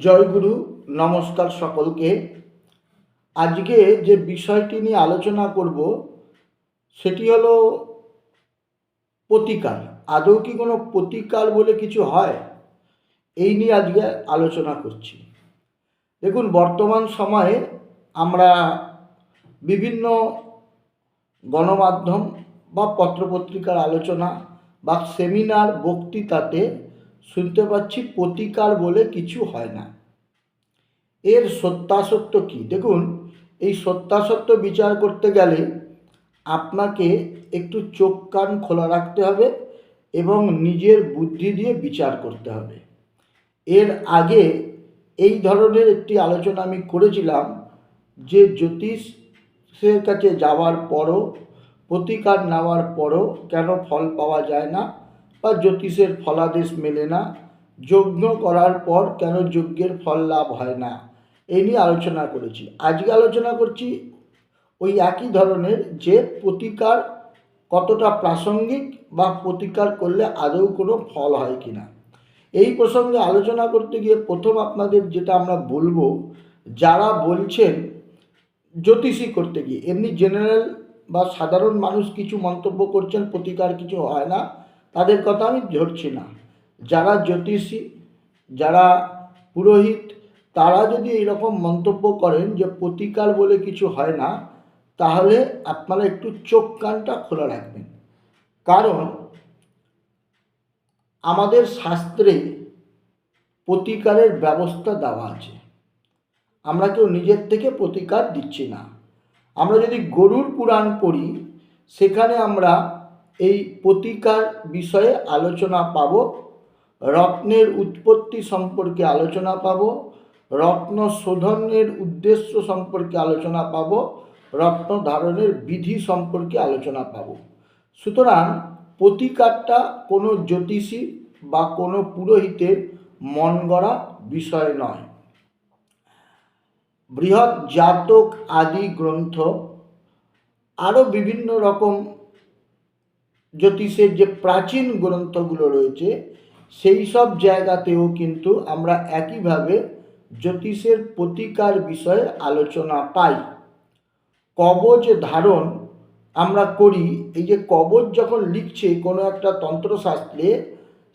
জয়গুরু, নমস্কার সকলকে। আজকে যে বিষয়টি নিয়ে আলোচনা করব, সেটি হলো প্রতিকার। আদৌ কি কোনো প্রতিকার বলে কিছু হয়? এই নিয়ে আজকে আলোচনা করছি। দেখুন, বর্তমান সময়ে আমরা বিভিন্ন গণমাধ্যম বা পত্রপত্রিকার আলোচনা বা সেমিনার বক্তৃতাতে শুনতে পাচ্ছি প্রতিকার বলে কিছু হয় না। এর সত্যাসত্য কি? দেখুন, এই সত্যাসত্য বিচার করতে গেলে আপনাকে একটু চোখ কান খোলা রাখতে হবে এবং নিজের বুদ্ধি দিয়ে বিচার করতে হবে। এর আগে এই ধরনের একটি আলোচনা আমি করেছিলাম যে জ্যোতিষের কাছে যাওয়ার পরও, প্রতিকার নেওয়ার পরও কেন ফল পাওয়া যায় না? বা জ্যোতিষের ফলাদেশ মেলে না, যজ্ঞ করার পর কেন যজ্ঞের ফল লাভ হয় না? এই নিয়ে আলোচনা করেছি। আজকে আলোচনা করছি ওই একই ধরনের যে প্রতিকার কতটা প্রাসঙ্গিক বা প্রতিকার করলে আদৌ কোনো ফল হয় কি না এই প্রসঙ্গে আলোচনা করতে গিয়ে প্রথম আপনাদের যেটা আমরা বলব, যারা বলছেন জ্যোতিষী করতে গিয়ে, এমনি জেনারেল বা সাধারণ মানুষ কিছু মন্তব্য করছেন, প্রতিকার কিছু হয় না তাদের কথা আমি ধরছি না। যারা জ্যোতিষী, যারা পুরোহিত, তারা যদি এরকম মন্তব্য করেন যে প্রতিকার বলে কিছু হয় না, তাহলে আপনারা একটু চোখ কানটা খোলা রাখবেন। কারণ আমাদের শাস্ত্রে প্রতিকারের ব্যবস্থা দেওয়া আছে। আমরা কেউ নিজের থেকে প্রতিকার দিচ্ছি না। আমরা যদি গরুর পুরাণ পড়ি, সেখানে আমরা এই প্রতিকার বিষয়ে আলোচনা পাব। রত্নের উৎপত্তি সম্পর্কে আলোচনা পাব। রত্ন শোধনের উদ্দেশ্য সম্পর্কে আলোচনা পাব। রত্ন ধারণের বিধি সম্পর্কে আলোচনা পাব। সুতরাং প্রতিকারটা কোনো জ্যোতিষী বা কোনো পুরোহিতের মন গড়া বিষয় নয়। বৃহৎ জাতক আদি গ্রন্থ আরও বিভিন্ন রকম জ্যোতিষের যে প্রাচীন গ্রন্থগুলো রয়েছে, সেই সব জায়গাতেও কিন্তু আমরা একইভাবে জ্যোতিষের প্রতিকার বিষয়ে আলোচনা পাই। কবচ ধারণ আমরা করি, এই যে কবচ যখন লিখছে কোনো একটা তন্ত্রশাস্ত্রে,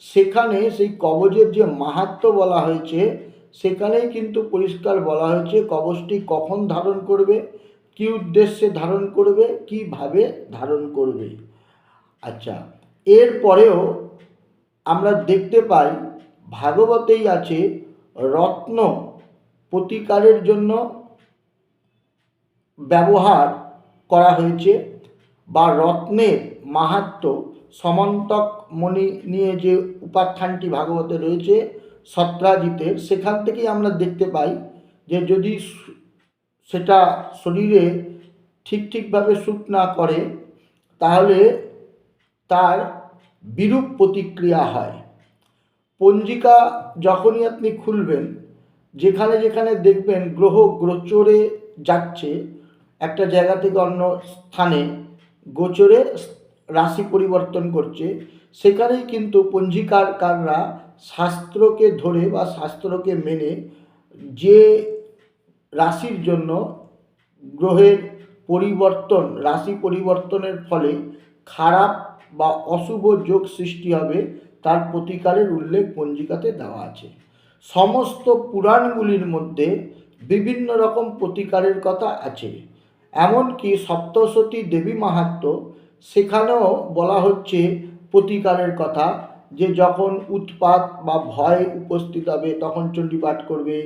সেখানে সেই কবচের যে মাহাত্ম বলা হয়েছে, সেখানেই কিন্তু পরিষ্কার বলা হয়েছে কবচটি কখন ধারণ করবে, কী উদ্দেশ্যে ধারণ করবে, কীভাবে ধারণ করবে। আচ্ছা এরপরেও আমরা দেখতে পাই ভাগবতেই আছে রত্ন প্রতিকারের জন্য ব্যবহার করা হয়েছে বা রত্নের মাহাত্ম সমন্তক মণি নিয়ে যে উপাখ্যানটি ভাগবতে রয়েছে, সত্রাজিতের, সেখান থেকেই আমরা দেখতে পাই যে যদি সেটা শরীরে ঠিক ঠিকভাবে শ্যুট না করে, তাহলে তার বিরূপ প্রতিক্রিয়া হয়। পঞ্জিকা যখনই আপনি খুলবেন, যেখানে যেখানে দেখবেন গ্রহ গোচরে যাচ্ছে, একটা জায়গা থেকে অন্য স্থানে গোচরে রাশি পরিবর্তন করছে, সেখানেই কিন্তু পঞ্জিকারকাররা শাস্ত্রকে ধরে বা শাস্ত্রকে মেনে যে রাশির জন্য গ্রহের পরিবর্তন, রাশি পরিবর্তনের ফলে খারাপ বা অশুভ যোগ সৃষ্টি হবে, তার প্রতিকারের উল্লেখ পঞ্জিকাতে দেওয়া আছে। সমস্ত পুরাণগুলির মধ্যে বিভিন্ন রকম প্রতিকারের কথা আছে। এমনকি সপ্তশতী দেবী মাহাত্ম সেখানেও বলা হচ্ছে প্রতিকারের কথা, যে যখন উৎপাত বা ভয় উপস্থিত হবে, তখন চণ্ডীপাঠ করবে।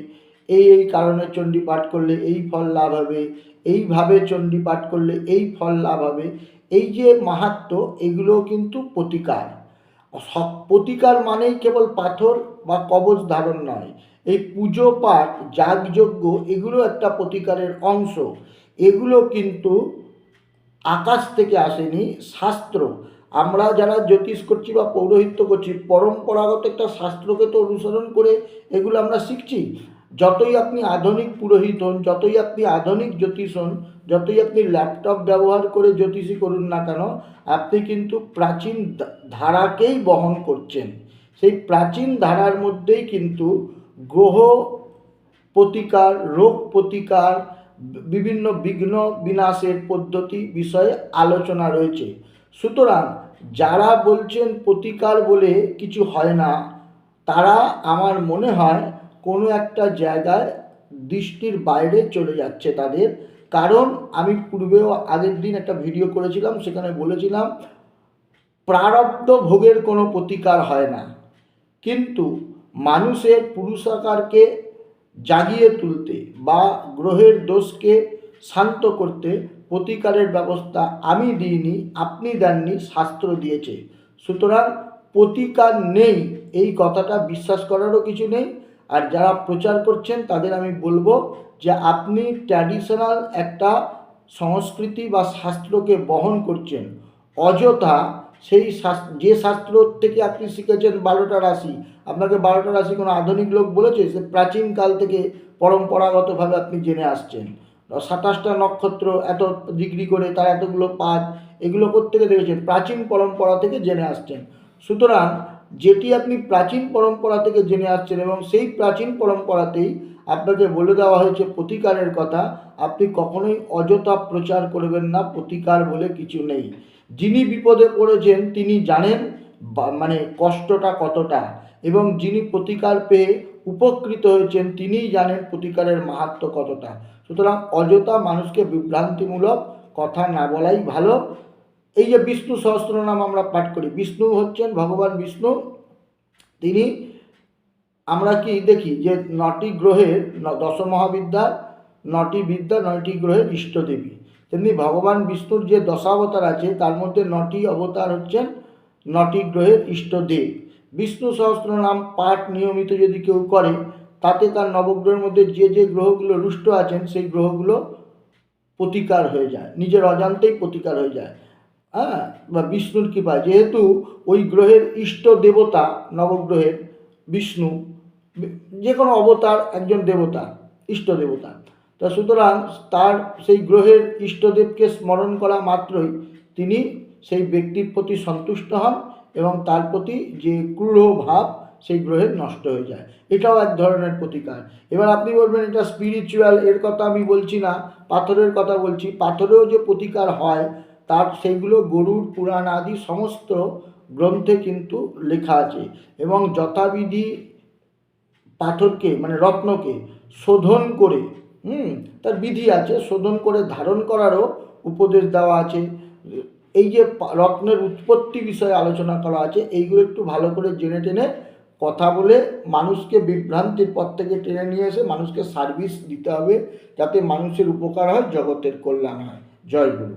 এই এই কারণে চণ্ডীপাঠ করলে এই ফল লাভ হবে, এইভাবে চণ্ডীপাঠ করলে এই ফল লাভ হবে এই যে মাহাত্ম এগুলো কিন্তু প্রতিকার। সব প্রতিকার মানেই কেবল পাথর বা কবচ ধারণ নয়, এই পুজো পাঠ, যাগযজ্ঞ, এগুলো একটা প্রতিকারের অংশ। এগুলো কিন্তু আকাশ থেকে আসেনি, শাস্ত্র। আমরা যারা জ্যোতিষ করছি বা পৌরোহিত্য করছি, পরম্পরাগত একটা শাস্ত্রকে তো অনুসরণ করে এগুলো আমরা শিখছি। যতই আপনি আধুনিক পুরোহিত হন, যতই আপনি আধুনিক জ্যোতিষ হন, যতই আপনি ল্যাপটপ ব্যবহার করে জ্যোতিষী করুন না কেন, আপনি কিন্তু প্রাচীন ধারাকেই বহন করছেন। সেই প্রাচীন ধারার মধ্যেই কিন্তু গ্রহ প্রতিকার, রোগ প্রতিকার বিভিন্ন বিঘ্ন বিনাশের পদ্ধতি বিষয়ে আলোচনা রয়েছে। সুতরাং যারা বলছেন প্রতিকার বলে কিছু হয় না, তারা আমার মনে হয় কোনো একটা জায়গায় দৃষ্টির বাইরে চলে যাচ্ছে তাদের। কারণ আমি পূর্বেও আগের দিন একটা ভিডিও করেছিলাম, সেখানে বলেছিলাম, প্রারব্ধ ভোগের কোনো প্রতিকার হয় না। কিন্তু মানুষের পুরুষাকারকে জাগিয়ে তুলতে বা গ্রহের দোষকে শান্ত করতে প্রতিকারের ব্যবস্থা আমি দিইনি, আপনি দেননি, শাস্ত্র দিয়েছে। সুতরাং প্রতিকার নেই, এই কথাটা বিশ্বাস করারও কিছু নেই আর যারা প্রচার করছেন, তাদের আমি বলব যে আপনি ট্র্যাডিশনাল একটা সংস্কৃতি বা শাস্ত্রকে বহন করছেন। অযথা সেই যে শাস্ত্র থেকে আপনি শিখেছেন বারোটা রাশি, আপনাকে বারোটা রাশি কোনো আধুনিক লোক বলেছে, সে প্রাচীন কাল থেকে পরম্পরাগতভাবে আপনি জেনে আসছেন। সাতাশটা নক্ষত্র এত ডিগ্রি করে, তার এতগুলো পাত এগুলো থেকে দেখেছেন? প্রাচীন পরম্পরা থেকে জেনে আসছেন। সুতরাং যেটি আপনি প্রাচীন পরম্পরা থেকে জেনে আসছেন এবং সেই প্রাচীন পরম্পরাতেই আপনাকে বলে দেওয়া হয়েছে প্রতিকারের কথা, আপনি কখনোই অযথা প্রচার করবেন না, প্রতিকার বলে কিছু নেই। যিনি বিপদে পড়েছেন, তিনি জানেন মানে কষ্টটা কতটা এবং যিনি প্রতিকার পেয়ে উপকৃত হয়েছেন, তিনিই জানেন প্রতিকারের মাহাত্ম্য কতটা। সুতরাং অযথা মানুষকে বিভ্রান্তিমূলক কথা না বলাই ভালো। এই যে বিষ্ণু সহস্রনাম আমরা পাঠ করি, বিষ্ণু হচ্ছেন ভগবান বিষ্ণু, তিনি আমরা কি দেখি যে নটি গ্রহের ন- দশ মহাবিদ্যার নটি বিদ্যা, নয়টি গ্রহের ইষ্টদেবী তেমনি ভগবান বিষ্ণুর যে দশাবতার আছে, তার মধ্যে নটি অবতার হচ্ছেন নটি গ্রহের ইষ্টদেব বিষ্ণু সহস্র নাম পাঠ নিয়মিত যদি কেউ করে, তাতে তার নবগ্রহের মধ্যে যে যে গ্রহগুলো রুষ্ট আছেন, সেই গ্রহগুলো প্রতিকার হয়ে যায়, নিজের অজান্তেই প্রতিকার হয়ে যায়। হ্যাঁ বা বিষ্ণুর কৃপা যেহেতু ওই গ্রহের ইষ্ট দেবতা, নবগ্রহের বিষ্ণু, যে কোনো অবতার একজন দেবতা, ইষ্ট দেবতা। তা সুতরাং তার সেই গ্রহের ইষ্টদেবকে স্মরণ করা মাত্রই তিনি সেই ব্যক্তির প্রতি সন্তুষ্ট হন এবং তার প্রতি যে ক্রূঢ় ভাব সেই গ্রহের নষ্ট হয়ে যায়। এটাও এক ধরনের প্রতিকার। এবার আপনি বলবেন, এটা স্পিরিচুয়াল এর কথা আমি বলছি না, পাথরের কথা বলছি। পাথরেও যে প্রতিকার হয় তার সেইগুলো গরুর, পুরাণ আদি সমস্ত গ্রন্থে কিন্তু লেখা আছে এবং যথাবিধি পাথরকে মানে রত্নকে শোধন করে, হুম, তার বিধি আছে, শোধন করে ধারণ করারও উপদেশ দেওয়া আছে। এই যে রত্নের উৎপত্তি বিষয়ে আলোচনা করা আছে, এইগুলো একটু ভালো করে জেনে টেনে কথা বলে মানুষকে বিভ্রান্তির পথ থেকে টেনে নিয়ে এসে মানুষকে সার্ভিস দিতে হবে, যাতে মানুষের উপকার হয়, জগতের কল্যাণ হয়। জয় গুরু।